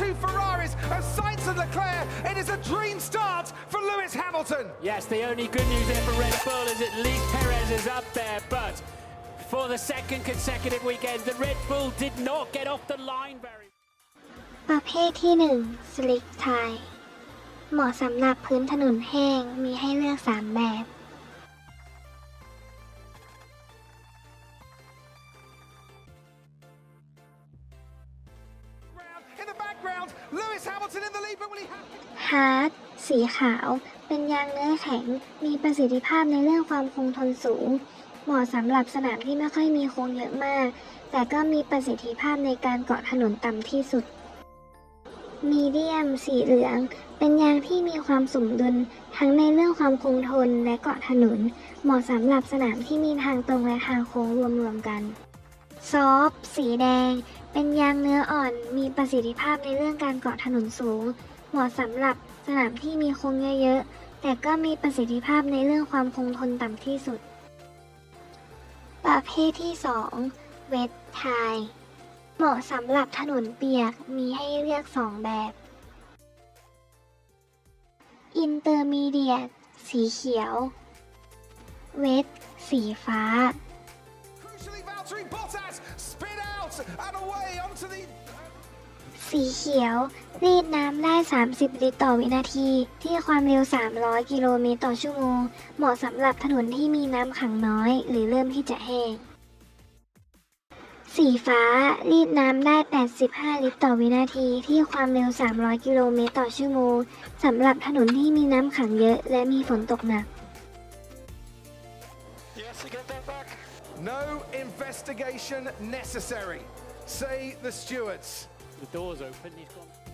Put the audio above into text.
two Ferraris of Sainz and Leclerc. It is a dream start for Lewis Hamilton. Yes, the only good news there for Red Bull is at least Perez is up there, but for the second consecutive weekend, the Red Bull did not get off the line very ประเภทที่1สลิกไทยเหมาะสำหรับพื้นถนนแห้งมีให้เลือก 3 แบบ ฮาร์ดสีขาว เป็นยางเนื้อแข็ง มีประสิทธิภาพในเรื่องความคงทนสูง เหมาะสำหรับสนามที่ไม่ค่อยมีโค้งเยอะมาก แต่ก็มีประสิทธิภาพในการเกาะถนนต่ำที่สุด มีเดียม สีเหลือง เป็นยางที่มีความสมดุล ทั้งในเรื่องความคงทนและเกาะถนน เหมาะสำหรับสนามที่มีทางตรงและทางโค้งรวมๆกัน ซอฟสีแดง เป็นยางเนื้ออ่อน มีประสิทธิภาพในเรื่องการเกาะถนนสูง เหมาะสำหรับสนามที่มีโค้งเยอะๆ แต่ก็มีประสิทธิภาพในเรื่องความคงทนต่ำที่สุด ประเภทที่ 2 เวทไทย เหมาะสำหรับถนนเปียก มีให้เลือก 2 แบบอินเตอร์มีเดียสีเขียว เวท สีฟ้า สีเขียว รีดน้ำได้ 30 ลิตรต่อวินาที ที่ความเร็ว 300 กิโลเมตรต่อชั่วโมง เหมาะสำหรับถนนที่มีน้ำขังน้อย หรือเริ่มที่จะแห้ง สีฟ้า รีดน้ำได้ 85 ลิตรต่อวินาที ที่ความเร็ว 300 กิโลเมตรต่อชั่วโมงสำหรับถนนที่มีน้ำขังเยอะ และมีฝนตกหนัก no investigation necessary, say the stewards. the doors open. He's gone.